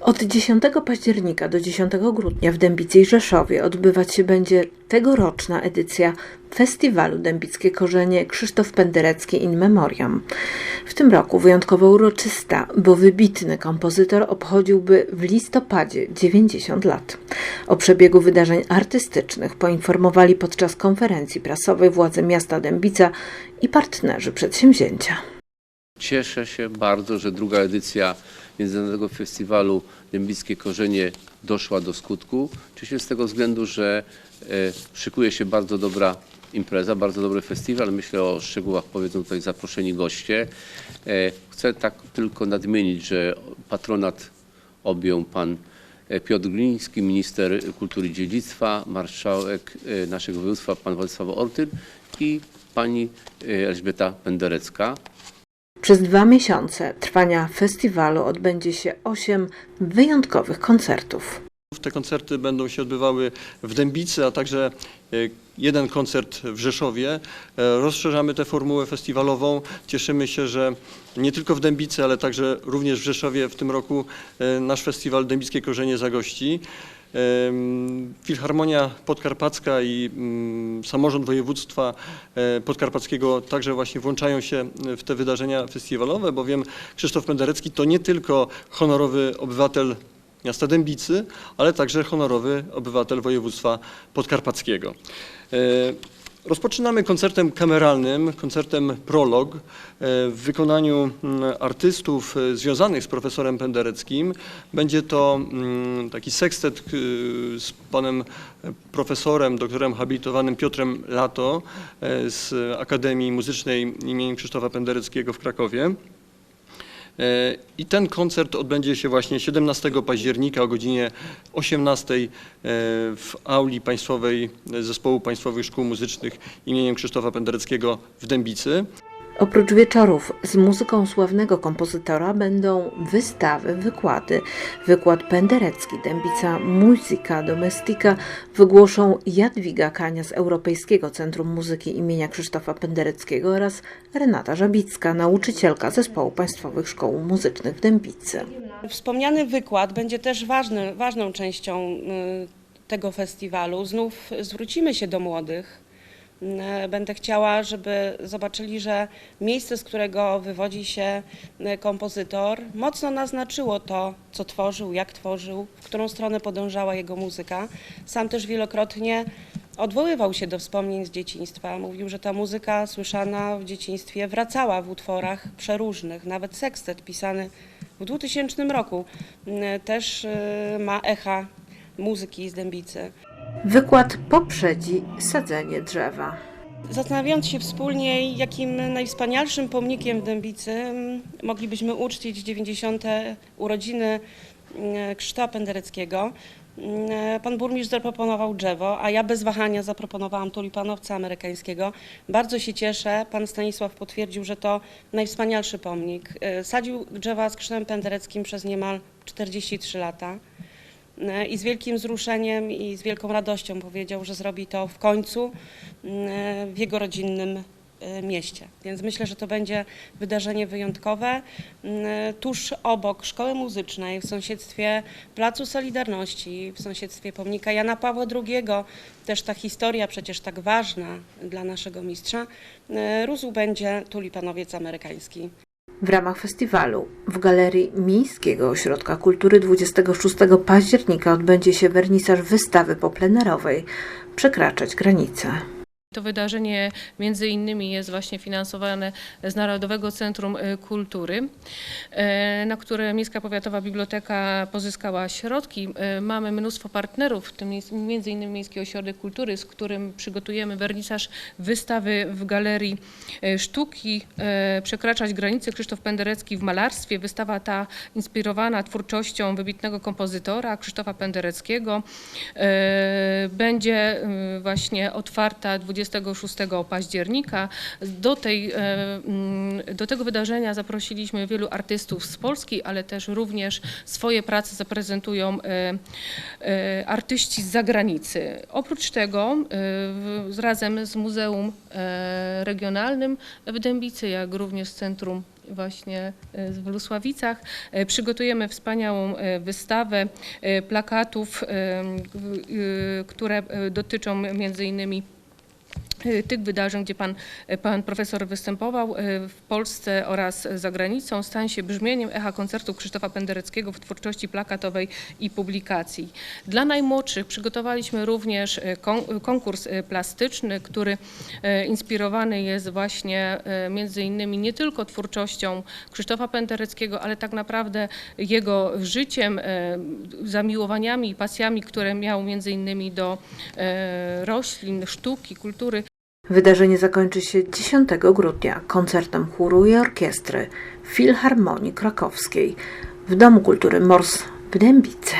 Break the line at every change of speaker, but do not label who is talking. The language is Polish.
Od 10 października do 10 grudnia w Dębicy i Rzeszowie odbywać się będzie tegoroczna edycja Festiwalu Dębickie Korzenie Krzysztof Penderecki in Memoriam. W tym roku wyjątkowo uroczysta, bo wybitny kompozytor obchodziłby w listopadzie 90 lat. O przebiegu wydarzeń artystycznych poinformowali podczas konferencji prasowej władze miasta Dębica i partnerzy przedsięwzięcia.
Cieszę się bardzo, że druga edycja Międzynarodowego Festiwalu Dębickie Korzenie doszła do skutku. Się z tego względu, że e, szykuje się bardzo dobra impreza, bardzo dobry festiwal. Myślę o szczegółach powiedzą tutaj zaproszeni goście. E, Chcę tak tylko nadmienić, że patronat objął pan e, Piotr Gliński, minister kultury i dziedzictwa, marszałek naszego województwa pan Władysław Ortyl i pani Elżbieta Penderecka.
Przez dwa miesiące trwania festiwalu odbędzie się osiem wyjątkowych koncertów.
Te koncerty będą się odbywały w Dębicy, a także e, jeden koncert w Rzeszowie. E, Rozszerzamy tę formułę festiwalową. Cieszymy się, że nie tylko w Dębicy, ale także również w Rzeszowie w tym roku e, nasz festiwal Dębickie Korzenie zagości. Filharmonia Podkarpacka i mm, samorząd województwa podkarpackiego także właśnie włączają się w te wydarzenia festiwalowe, bowiem Krzysztof Penderecki to nie tylko honorowy obywatel miasta Dębicy, ale także honorowy obywatel województwa podkarpackiego. E, Rozpoczynamy koncertem kameralnym, koncertem Prolog e, w wykonaniu mm, artystów e, związanych z profesorem Pendereckim. Będzie to mm, taki sekstet z panem profesorem, doktorem habilitowanym Piotrem Lato z Akademii Muzycznej im. Krzysztofa Pendereckiego w Krakowie. I ten koncert odbędzie się właśnie 17 października o godzinie 18 e, w auli państwowej Zespołu Państwowych Szkół Muzycznych imieniem Krzysztofa Pendereckiego w Dębicy.
Oprócz wieczorów z muzyką sławnego kompozytora będą wystawy, wykłady. Wykład Penderecki, Dębica Muzyka Domestika wygłoszą Jadwiga Kania z Europejskiego Centrum Muzyki imienia Krzysztofa Pendereckiego oraz Renata Żabicka, nauczycielka Zespołu Państwowych Szkół Muzycznych w Dębicy.
Wspomniany wykład będzie też ważny, ważną częścią y, tego festiwalu. Znów zwrócimy się do młodych. Y, Będę chciała, żeby zobaczyli, że miejsce, z którego wywodzi się y, kompozytor, mocno naznaczyło to, co tworzył, jak tworzył, w którą stronę podążała jego muzyka. Sam też wielokrotnie odwoływał się do wspomnień z dzieciństwa. Mówił, że ta muzyka słyszana w dzieciństwie wracała w utworach przeróżnych. Nawet sekstet pisany w 2000 roku y, też ma echa muzyki z Dębicy.
Wykład poprzedzi sadzenie drzewa.
Zastanawiając się wspólnie, jakim najwspanialszym pomnikiem w Dębicy mm, moglibyśmy uczcić 90. urodziny mm, Krzysztofa Pendereckiego, mm, pan burmistrz zaproponował drzewo, a ja bez wahania zaproponowałam tulipanowca amerykańskiego. Bardzo się cieszę, pan Stanisław potwierdził, że to najwspanialszy pomnik. Y, Sadził drzewa z Krzysztofem Pendereckim przez niemal 43 lata. E, i z wielkim wzruszeniem i z wielką radością powiedział, że zrobi to w końcu e, w jego rodzinnym e, mieście. Więc myślę, że to będzie wydarzenie wyjątkowe. Tuż obok Szkoły Muzycznej, w sąsiedztwie Placu Solidarności, w sąsiedztwie pomnika Jana Pawła II, też ta historia przecież tak ważna dla naszego mistrza, rósł będzie tulipanowiec amerykański.
W ramach festiwalu w Galerii Miejskiego Ośrodka Kultury 26 października odbędzie się wernisaż wystawy poplenerowej Przekraczać granice.
To wydarzenie między innymi jest właśnie finansowane z Narodowego Centrum y, Kultury, e, na które Miejska Powiatowa Biblioteka pozyskała środki. E, Mamy mnóstwo partnerów, w tym między innymi Miejski Ośrodek Kultury, z którym przygotujemy wernisaż wystawy w Galerii Sztuki Przekraczać granice Krzysztof Penderecki w malarstwie. Wystawa ta inspirowana twórczością wybitnego kompozytora Krzysztofa Pendereckiego będzie właśnie otwarta 26 października. Do, tej, e, mm, do tego wydarzenia zaprosiliśmy wielu artystów z Polski, ale też również swoje prace zaprezentują e, e, artyści z zagranicy. Oprócz tego razem z Muzeum Regionalnym w Dębicy, jak również z Centrum właśnie w Lusławicach. Przygotujemy wspaniałą wystawę plakatów, które dotyczą między innymi tych wydarzeń, gdzie pan, e, pan profesor występował e, w Polsce oraz za granicą, stań się brzmieniem echa koncertu Krzysztofa Pendereckiego w twórczości plakatowej i publikacji. Dla najmłodszych przygotowaliśmy również kon- konkurs plastyczny, który inspirowany jest właśnie między innymi nie tylko twórczością Krzysztofa Pendereckiego, ale tak naprawdę jego życiem, zamiłowaniami i pasjami, które miał między innymi do roślin, sztuki, kultury.
Wydarzenie zakończy się 10 grudnia koncertem chóru i orkiestry Filharmonii Krakowskiej w Domu Kultury Mors w Dębicy.